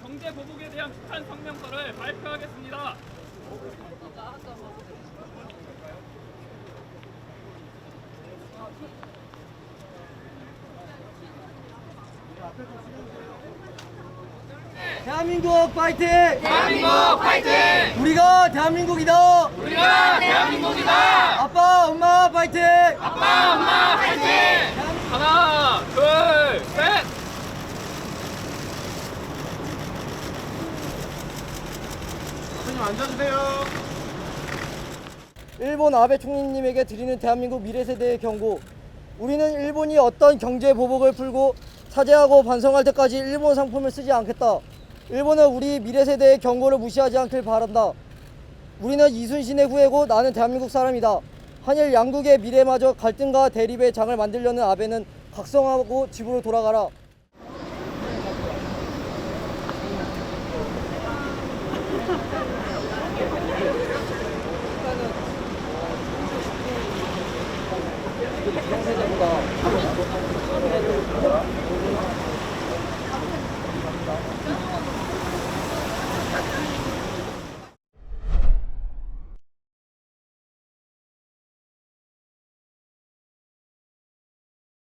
경제 보복에 대한 북한 성명서를 발표하겠습니다. 대한민국 파이팅! 대한민국 파이팅! 우리가 대한민국이다! 우리가 대한민국이다! 아빠, 엄마 파이팅! 아빠, 엄마 파이팅! 하나, 둘, 셋! 선생님 앉아주세요. 일본 아베 총리님에게 드리는 대한민국 미래 세대의 경고. 우리는 일본이 어떤 경제 보복을 풀고 사죄하고 반성할 때까지 일본 상품을 쓰지 않겠다. 일본은 우리 미래 세대의 경고를 무시하지 않길 바란다. 우리는 이순신의 후예고 나는 대한민국 사람이다. 한일 양국의 미래마저 갈등과 대립의 장을 만들려는 아베는 각성하고 집으로 돌아가라. 비상세대보다